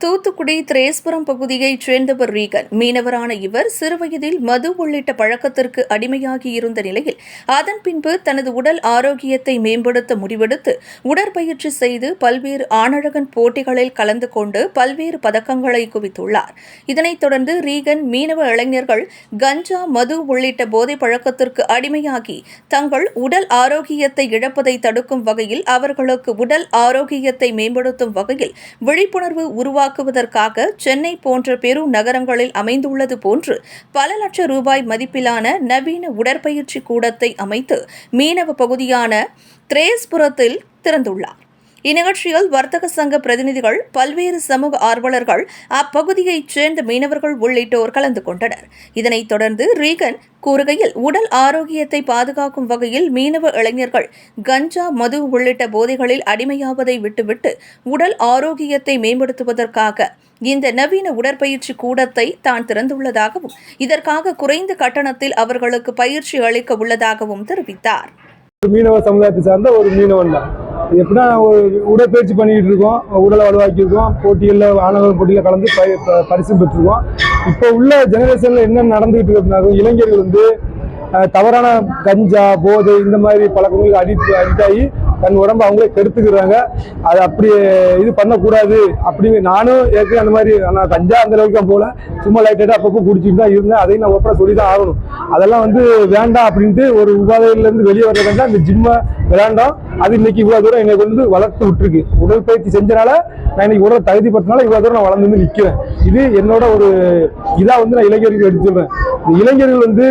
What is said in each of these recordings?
தூத்துக்குடி திரேஸ்புரம் பகுதியைச் சேர்ந்தவர் ரீகன். மீனவரான இவர் சிறுவயதில் மது உள்ளிட்ட பழக்கத்திற்கு அடிமையாகி இருந்த நிலையில் அதன் பின்பு தனது உடல் ஆரோக்கியத்தை மேம்படுத்த முடிவெடுத்து உடற்பயிற்சி செய்து பல்வேறு ஆணழகன் போட்டிகளில் கலந்து கொண்டு பல்வேறு பதக்கங்களை குவித்துள்ளார். இதனைத் தொடர்ந்து ரீகன் மீனவ இளைஞர்கள் கஞ்சா மது உள்ளிட்ட போதை பழக்கத்திற்கு அடிமையாகி தங்கள் உடல் ஆரோக்கியத்தை இழப்பதை தடுக்கும் வகையில் அவர்களுக்கு உடல் ஆரோக்கியத்தை மேம்படுத்தும் வகையில் விழிப்புணர்வு உருவாக்குவதற்காக சென்னை போன்ற பெரு நகரங்களில் அமைந்துள்ளது போன்று பல லட்சம் ரூபாய் மதிப்பிலான நவீன உடற்பயிற்சி கூடத்தை அமைத்து மீனவ பகுதியான திரேஸ்புரத்தில் திறந்துள்ளார். இந்நிகழ்ச்சியில் வர்த்தக சங்க பிரதிநிதிகள் பல்வேறு சமூக ஆர்வலர்கள் அப்பகுதியைச் சேர்ந்த மீனவர்கள் உள்ளிட்டோர் கலந்து கொண்டனர். இதனைத் தொடர்ந்து ரீகன் கூறுகையில் உடல் ஆரோக்கியத்தை பாதுகாக்கும் வகையில் மீனவ இளைஞர்கள் கஞ்சா மது உள்ளிட்ட போதைகளில் அடிமையாவதை விட்டுவிட்டு உடல் ஆரோக்கியத்தை மேம்படுத்துவதற்காக இந்த நவீன உடற்பயிற்சி கூடத்தை தான் திறந்துள்ளதாகவும் இதற்காக குறைந்த கட்டணத்தில் அவர்களுக்கு பயிற்சி அளிக்க உள்ளதாகவும் தெரிவித்தார். மீனவ சமுதாயத்தை சார்ந்த ஒரு மீனவன் தான். எப்படின்னா ஒரு உடற்பயிற்சி பண்ணிக்கிட்டு இருக்கோம் உடலை வலுவாக்கியிருக்கோம் போட்டிகளில் ஆணவ போட்டியில் கலந்து ப- பரிசு பெற்றிருக்கோம். இப்போ உள்ள ஜெனரேஷனில் என்ன நடந்துகிட்டு இருக்குனாலும் இளைஞர்கள் வந்து தவறான கஞ்சா போதை இந்த மாதிரி பழக்கங்களுக்கு அடிக்ட் அடிக்ட் ஆகி தன் உடம்பு அவங்களே கெடுத்துக்கிறாங்க. அது அப்படி இது பண்ணக்கூடாது அப்படின்னு நானும் ஏற்கனவே அந்த மாதிரி நான் தஞ்சா அந்த அளவுக்கு நான் போல சும்மா லைட்டாக அப்பப்போ குடிச்சிட்டு தான் இருந்தேன். அதையும் நான் ஒப்பனை சொல்லி தான் ஆகணும். அதெல்லாம் வந்து வேண்டாம் அப்படின்ட்டு ஒரு உபாதையிலேருந்து வெளியே வர்றதுக்கு தான் இந்த ஜிம்மை வேண்டாம் அது இன்னைக்கு இவ்வளோ தூரம் எனக்கு வந்து வளர்த்து விட்டுருக்கு. உடற்பயிற்சி செஞ்சனால நான் இன்னைக்கு உடல் தகுதிப்பட்டனால இவ்வளோ தூரம் நான் வளர்ந்து வந்து நிற்கிறேன் இது என்னோட ஒரு இதாக வந்து நான் இளைஞர்களுக்கு எடுத்துடுறேன் இந்த இளைஞர்கள் வந்து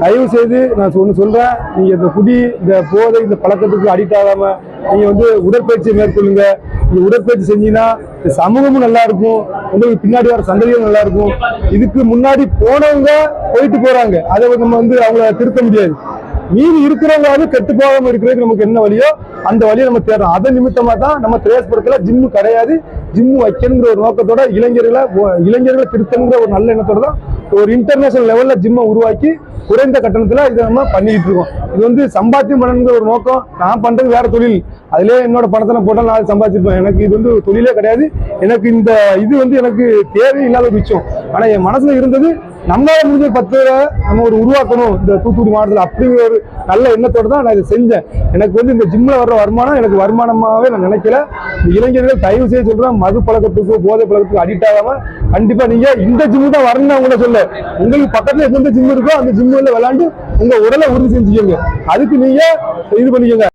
தயவு செய்து நான் ஒன்று சொல்கிறேன் நீங்கள் இந்த குடி இந்த போதை இந்த பழக்கத்துக்கு அடிக்ட் ஆகாமல் நீங்கள் வந்து உடற்பயிற்சியை மேற்கொள்ளுங்க. நீங்கள் உடற்பயிற்சி செஞ்சீங்கன்னா இந்த சமூகமும் நல்லா இருக்கும். உங்களுக்கு பின்னாடி வர சந்ததியும் நல்லா இருக்கும். இதுக்கு முன்னாடி போனவங்க போயிட்டு போகிறாங்க அதை வந்து நம்ம வந்து அவங்கள திருத்த முடியாது. மீதி இருக்கிறவங்களாவது கெட்டு போகாம இருக்கிறதுக்கு நமக்கு என்ன வழியோ அந்த வழியை நம்ம தேடுறோம் அதன் நிமித்தமா தான் நம்ம திரேஸ்புரத்துல ஜிம்மு கிடையாது. ஜிம்மு வைக்கணுங்கிற ஒரு நோக்கத்தோட இளைஞர்களை இளைஞர்களை திருத்தணுங்கிற ஒரு நல்ல எண்ணத்தோட தான் ஒரு இன்டர்நேஷனல் லெவல்ல ஜிம்மை உருவாக்கி குறைந்த கட்டணத்துல இதை நம்ம பண்ணிக்கிட்டு இருக்கோம். இது வந்து சம்பாத்தியம் பண்ணணுங்கிற ஒரு நோக்கம். நான் பண்றது வேற தொழில். அதுலேயே என்னோட பணத்தை நான் போட்டால் நான் சம்பாதிச்சிருப்பேன். எனக்கு இது வந்து தொழிலே கிடையாது. எனக்கு இந்த இது வந்து எனக்கு தேவையில்லாத இல்லாத விஷயம். ஆனா என் மனசுல இருந்தது நம்மளால முடிஞ்ச பத்து பேரை நம்ம ஒரு உருவாக்கணும். இந்த தூத்துக்குடி மாவட்டத்தில் அப்படிங்கிற ஒரு நல்ல எண்ணத்தோடு தான் நான் இதை செஞ்சேன். எனக்கு வந்து இந்த ஜிம்மில் வர்ற வருமானம் எனக்கு வருமானமாகவே நான் நினைக்கல. இந்த இளைஞர்கள் தயவு செய்து சொல்கிறேன் மது பழக்கத்துக்கு போதை பழக்கத்துக்கு அடிக்ட் ஆகாமல் கண்டிப்பாக நீங்கள் இந்த ஜிம்மு தான் வரணும்னு நான் உங்களை சொல்ல உங்களுக்கு பக்கத்தில் எந்தெந்த ஜிம் இருக்கோ அந்த ஜிம்மில் விளாண்டு உங்கள் உடலை உறுதி செஞ்சுக்கோங்க. அதுக்கு நீங்கள் இது பண்ணிக்கோங்க.